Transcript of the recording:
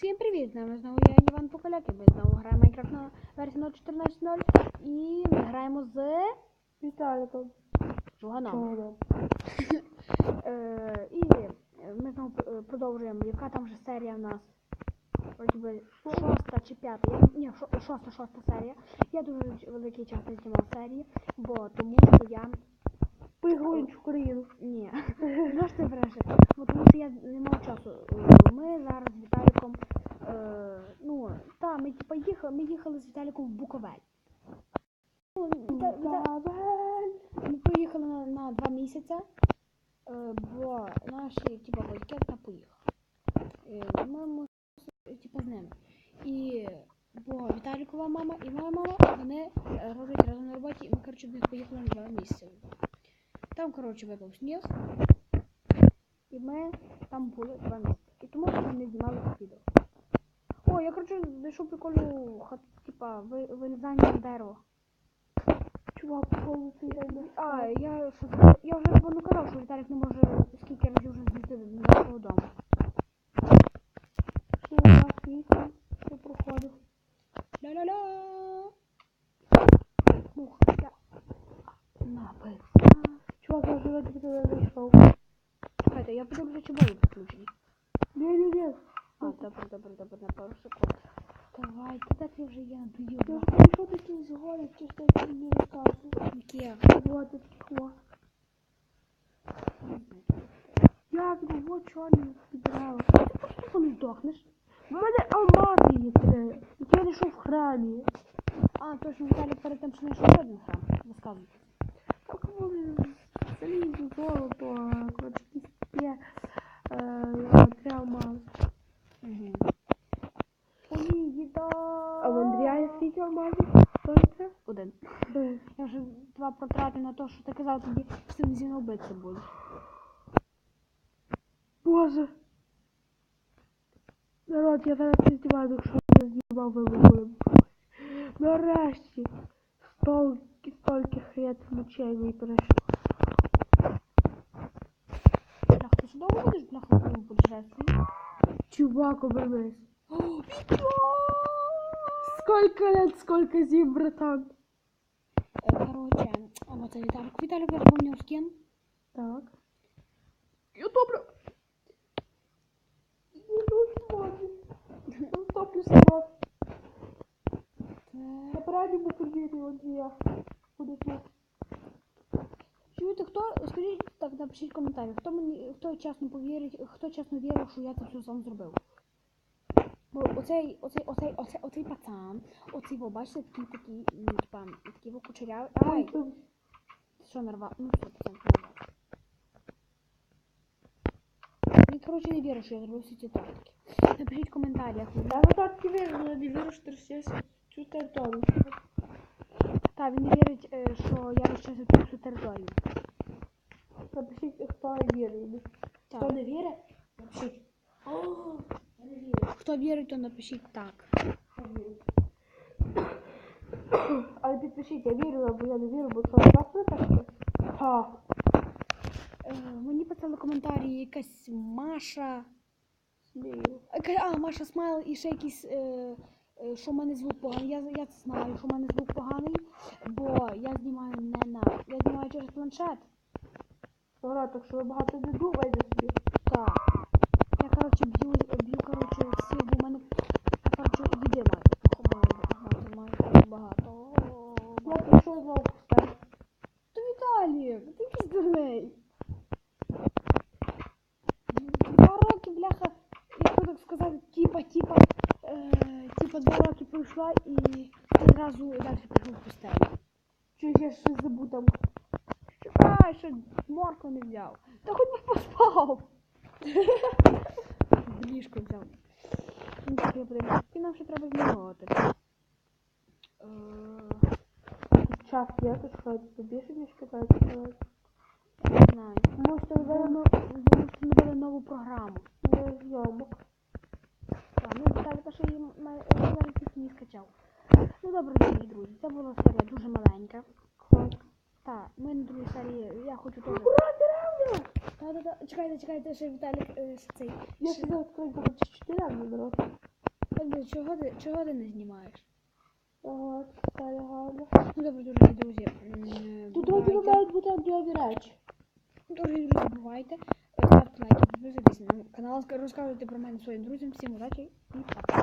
Всім привіт! З нами знову я Іван Поколяк, і ми знову граємо Майнкрафт на версії 14.0 і ми граємо з Віталіком. Жуганом. Е, і ми знову е, продовжуємо, яка там вже серія в нас? Вроді шоста чи п'ята. Ні, шоста, шоста серія. Я дуже великий час не знімав серії, бо тому що я. Поігрують в. Ні. Ну що ти? Бо тому що я не мав часу. Ми зараз з Віталіком. Е, ну, та, ми типа їхали, ми їхали з Віталіком в Буковель. Бабель. ми поїхали на, на два місяці, е, бо наші типа батьки та поїхали. Е, ми мусили, типа, з ними. І бо Віталікова мама і моя мама, вони роблять разом на роботі, і ми, коротше, в них поїхали на два місяці. Там, коротше, випав сніг. І ми там були два місяці. І тому ми не знімали. О, я, коротше, знайшов прикольну хат, типа, ви- вилізання на дерево. Чувак, повністю йде. А, я я вже ну, казав, що Віталік не може скільки разів вже з'їздити до нашого дому. Що у нас вісім, що проходить. Ля-ля-ля. Мух, я. Напив. Чувак, я вже тобі туди зайшов. Чекайте, я подивлюся, чи були підключені. Ні-ні-ні. А, добре, добре, добре, на пару секунд. Давайте, де ти вже є, Я надоїв. ж прийшов такий згорів, чисто як мені розказував. Яке? Вот вот. Як, ну вот чорні підрали. Ти просто не здохнеш. У мене алмази є три, які я знайшов в храмі. А, точно, Віталік перед тим, що знайшов ще один храм. Розказуйте. Так вони залізо, золото, коротше, якісь таке, е, три алмази. Угу. Ой, їда. А в Андрія скільки? Один. Я вже два потратив на те, що ти казав тобі, що ти зі мною битися будеш. Боже. Народ, я зараз не знімаю, якщо я знімав, ви були. Нарешті. Стільки, стільки хрет мучений пройшло. Бляха, ти що довго будеш, в цьому путешествии? Чувак, обернись. Сколько лет, сколько зим, братан. Е, Короче, а вот це Віталік. Віталік, я помню скін. Так. Я добре. Ну, смотри. Ну, стоплю сама. Я по радіо повірю, от я. Буду тут. Чуєте, хто, скажіть, так, напишіть в коментарі, хто мені, хто чесно повірить, хто чесно вірив, що я це все сам зробив. Бо оцей, оцей, оцей, оцей, оцей пацан, оцей, ви бачите, такий, такий, ну, типа, такий во кучерявий. Ай, ти що нарвав? Ну, все, пацан, нарвав. Він, коротше, не вірив, що я зробив всі ці тактики. Напишіть в коментарях. Я на так вірю, але не вірю, що ти цю територію. Та, він не вірить, е, що я розчистив цю територію. Напишіть, хто вірить. Хто Так. не вірить, напишіть. Хто вірить, то напишіть так. Але підпишіть, я вірю, або я не вірю, бо у вас не? Ха. Е, мені писали коментарі якась Маша. Смію. А, Маша Смайл і ще якийсь, е, е, що в мене звук поганий. Я, я це знаю, що в мене звук поганий, бо я знімаю не на. Я знімаю через планшет. Добре, так що ви багато не думайте собі. Так. Я, коротше, б'ю, б'ю, коротше, всі, бо в мене, я, коротше, їди маю. Маю, маю, маю багато. Я прийшов знову встати. Та Віталік, ти якийсь дурний. Два роки, бляха, як би так сказати, типа, типа, е, типа два роки пройшло і ти зразу далі пішов в пустелю. Чуєш, я ще забув там. Чекай, що моркву не взяв. Та хоч би поспав. Ліжко взяв. Ну, так, я подивлюсь. І нам ще треба змінювати. Е, час є, то що це більше, ніж 15 хвилин. нову програму. Для зйомок. Так, ну деталі те, що її не скачав. Ну добре, дорогі друзі, це була серія дуже маленька. Так, ми на другій серії, я хочу теж... Та-та-та, чекайте, чекайте, ще Віталік е, ще цей. Я ще зараз скриньку хочу 4 разів дорослі. Чого ти, чого ти не знімаєш? Ага, так, гарно. Ну добре, дорогі друзі. Тут бувайте. роді мають бути одні речі. Дорогі друзі, бувайте лайків, підписуйтесь на ну, канал, розказуйте про мене своїм друзям. Всім удачі і пока!